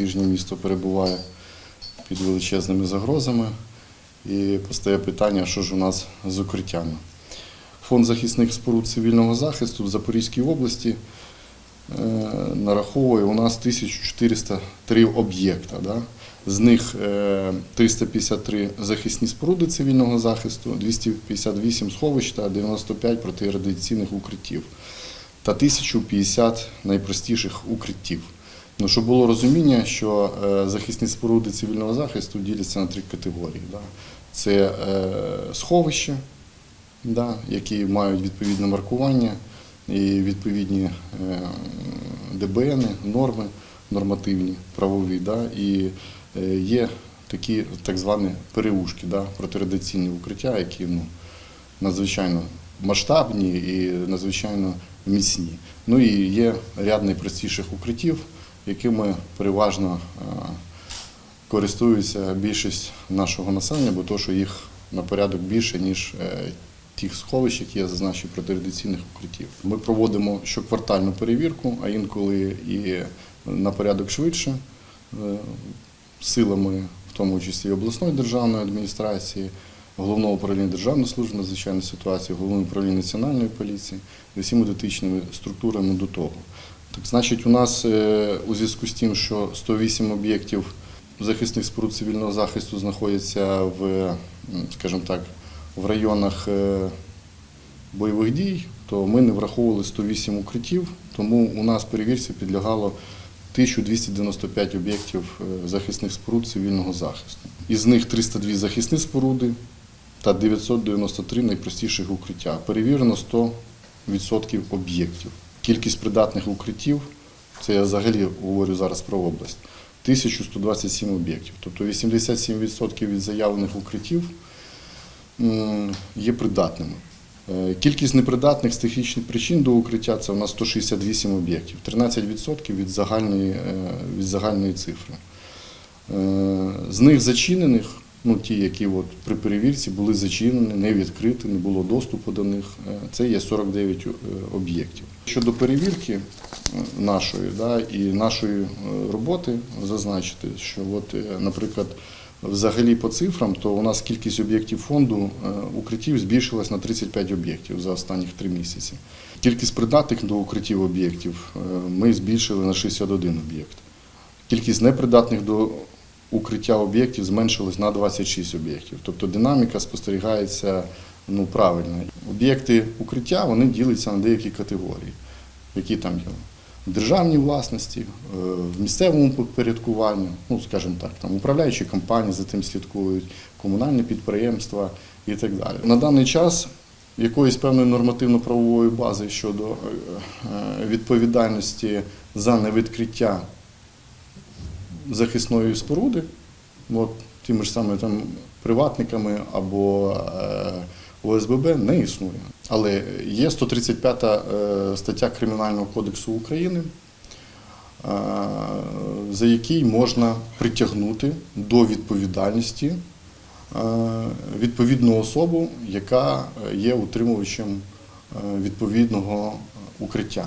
тижні місто перебуває під величезними загрозами. І постає питання, що ж у нас з укриттями. Фонд захисних споруд цивільного захисту в Запорізькій області е, нараховує у нас 1403 об'єкта. Да? З них е, 353 захисні споруди цивільного захисту, 258 сховищ та 95 протирадіаційних укриттів та 1050 найпростіших укриттів. Ну, щоб було розуміння, що е, захисні споруди цивільного захисту діляться на три категорії. Да? Це е, сховища, да, які мають відповідне маркування і відповідні е, ДБН, норми нормативні, правові. Да, і є такі так звані переушки, да, протирадіаційні укриття, які ну, надзвичайно масштабні і надзвичайно міцні. Ну і є ряд найпростіших укриттів, якими переважно е, користується більшість нашого населення, бо то, що їх на порядок більше, ніж е, тих сховищ, які я зазначив протирадіаційних укриттів. Ми проводимо щоквартальну перевірку, а інколи і на порядок швидше, е, силами, в тому числі обласної державної адміністрації, головного управління Державної служби надзвичайної ситуації, головного управління національної поліції всіми дотичними структурами до того. Так, значить, у нас е, у зв'язку з тим, що 108 об'єктів захисних споруд цивільного захисту знаходяться в, скажімо так, в районах е, бойових дій, то ми не враховували 108 укриттів, тому у нас перевірці підлягало 1295 об'єктів е, захисних споруд цивільного захисту. Із них 302 захисні споруди та 993 найпростіших укриття. Перевірено 100% об'єктів. Кількість придатних укриттів, це я взагалі говорю зараз про область, 1127 об'єктів. Тобто 87% від заявлених укриттів є придатними. Е, Кількість непридатних з технічних причин до укриття це у нас 168 об'єктів, 13% від загальної, е, від загальної цифри. Е, З них зачинених, ну ті, які от при перевірці були зачинені, не відкриті, не було доступу до них, е, це є 49 е, об'єктів. Щодо перевірки е, нашої да, і нашої роботи, зазначити, що от, наприклад, Взагалі по цифрам, то у нас кількість об'єктів фонду укриттів збільшилась на 35 об'єктів за останні три місяці. Кількість придатних до укриттів об'єктів ми збільшили на 61 об'єкт. Кількість непридатних до укриття об'єктів зменшилась на 26 об'єктів. Тобто динаміка спостерігається ну, правильно. Об'єкти укриття вони діляться на деякі категорії, які там є в державній власності, е, в місцевому підпорядкуванні, ну скажімо так, там управляючі компанії за тим слідкують, комунальні підприємства і так далі. На даний час якоїсь певної нормативно-правової бази щодо е, е, відповідальності за невідкриття захисної споруди, от, тими ж самими там приватниками або е, ОСББ не існує. Але є 135 е, стаття Кримінального кодексу України, е, за який можна притягнути до відповідальності відповідну особу, яка є утримувачем відповідного укриття.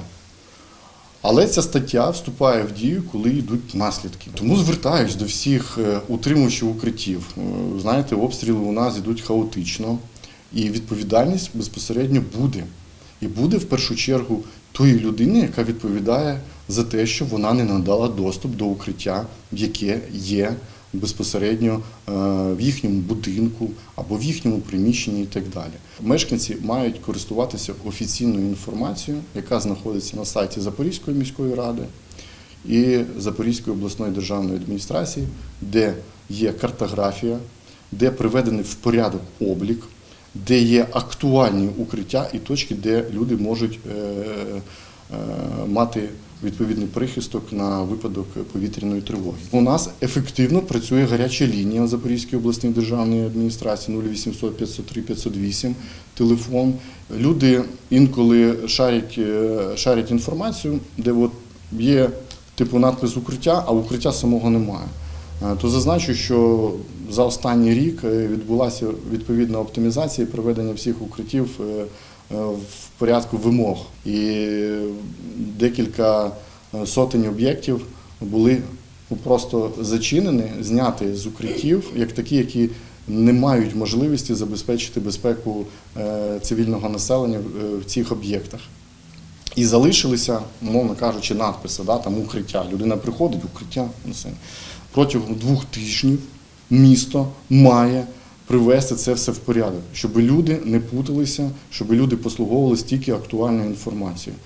Але ця стаття вступає в дію, коли йдуть наслідки. Тому звертаюсь до всіх е, утримувачів укриттів. Е, Знаєте, обстріли у нас йдуть хаотично, і відповідальність безпосередньо буде. І буде в першу чергу тої людини, яка відповідає за те, що вона не надала доступ до укриття, яке є безпосередньо е, в їхньому будинку або в їхньому приміщенні і так далі. Мешканці мають користуватися офіційною інформацією, яка знаходиться на сайті Запорізької міської ради і Запорізької обласної державної адміністрації, де є картографія, де приведений в порядок облік, де є актуальні укриття і точки, де люди можуть е, мати відповідний прихисток на випадок повітряної тривоги. У нас ефективно працює гаряча лінія Запорізької обласної державної адміністрації 0800 503 508 телефон. Люди інколи шарять, е, шарять інформацію, де от є типу надпис укриття, а укриття самого немає. Е, То зазначу, що за останній рік е, відбулася відповідна оптимізація і приведення всіх укриттів е, е, в порядку вимог. І декілька е, сотень об'єктів були просто зачинені, зняті з укриттів, як такі, які не мають можливості забезпечити безпеку е, цивільного населення в- е, цих об'єктах. І залишилися, мовно кажучи, надписи, да, там укриття. Людина приходить, укриття. ну. Протягом двох тижнів місто має привести це все в порядок, щоб люди не путалися, щоб люди послуговувалися тільки актуальною інформацією.